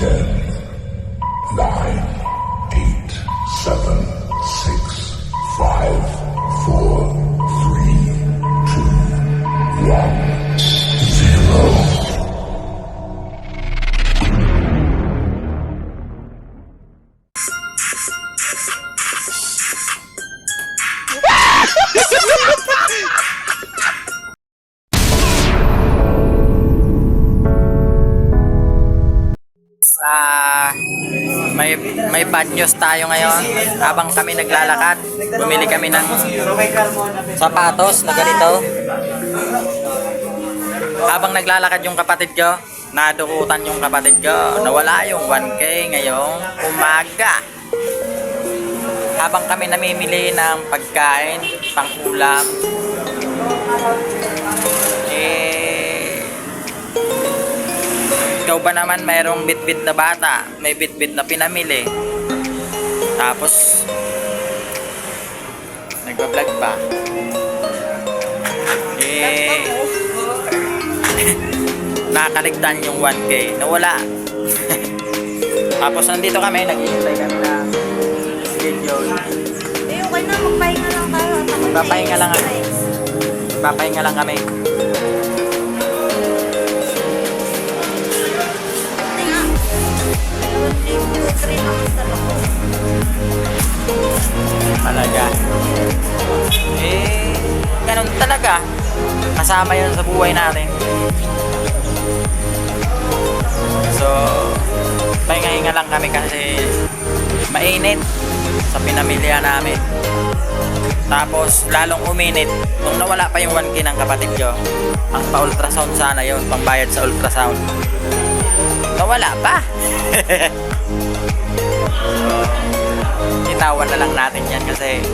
Ten, may may bad news tayo ngayon. Habang kami naglalakad, bumili kami ng sapatos na ganito. Habang naglalakad yung kapatid ko, nadukutan yung kapatid ko. Nawala yung 1K ngayong umaga. Habang kami namimili ng pagkain, pangkulam, ikaw ba naman mayroong bitbit na bata, may bitbit na pinamili. Tapos, nagbablog pa. Eh, nakaligtan yung 1K, nawala. Tapos nandito kami, naghihintay kami na schedule. Eh, okay na. Magpahinga lang ako Magpapahinga lang ako. na-exercise. Papahinga lang kami. Talaga. Eh, ganun talaga. Kasama yun sa buhay natin. So, pahinga-hinga lang kami kasi mainit sa pinamilya namin. Tapos, lalong uminit nung nawala pa yung 1K ng kapatid ko. Ang pa-ultrasound sana yon pangbayad sa ultrasound. Nawala pa. itawan na lang natin yan kasi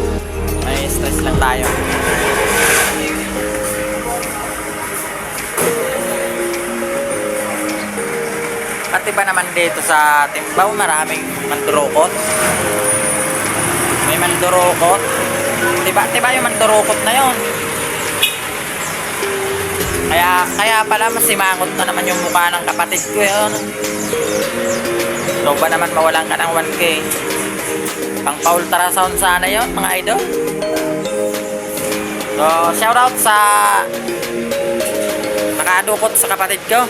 may stress lang tayo. Pati ba naman dito sa Timbaw maraming mandurukot? May mandurukot? Diba, diba yung mandurukot na yon? Kaya, kaya pala masimangot na naman yung mukha ng kapatid ko yun. So ba naman mawalan ka ng 1K? Pang pa-ultrasound sana yon mga idol. So, shout out sa nakadukot sa kapatid ko.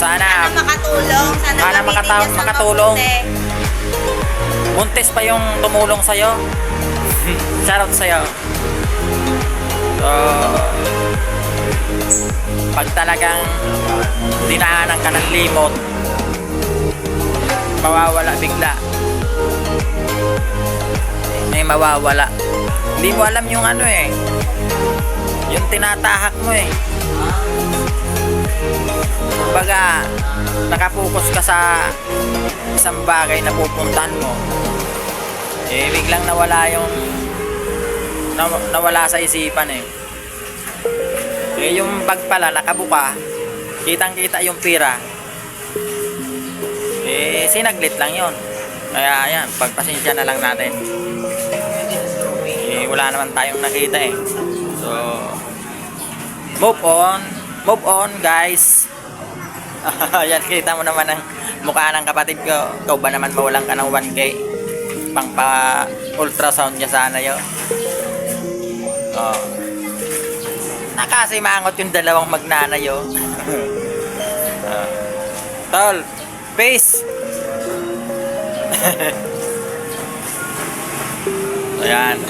Sana Sana makatulong. Sana, Sana makatulong. mabuti. buntis pa yung tumulong sa'yo. shout out sa'yo. So, pag talagang dinaanan ka ng limot, mawawala bigla. May mawawala. Hindi mo alam yung ano eh. Yung tinatahak mo eh. Kumbaga, nakapokus ka sa isang bagay na pupuntahan mo. Eh, biglang nawala yung naw- nawala sa isipan eh. Eh, yung bag pala nakabuka, kitang-kita yung pira. Eh, sinaglit lang yon. Kaya yan, pagpasensya na lang natin. Eh, wala naman tayong nakita eh. So, move on. Move on, guys. yan, kita mo naman ang mukha ng kapatid ko. Ikaw ba naman mawalan ka ng 1K? Pang pa ultrasound niya sana yun. Oh. Nakasimangot yung dalawang magnanayo. Ah. Tol, peace! Ayan.